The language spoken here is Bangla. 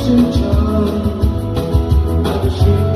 oxygen. I was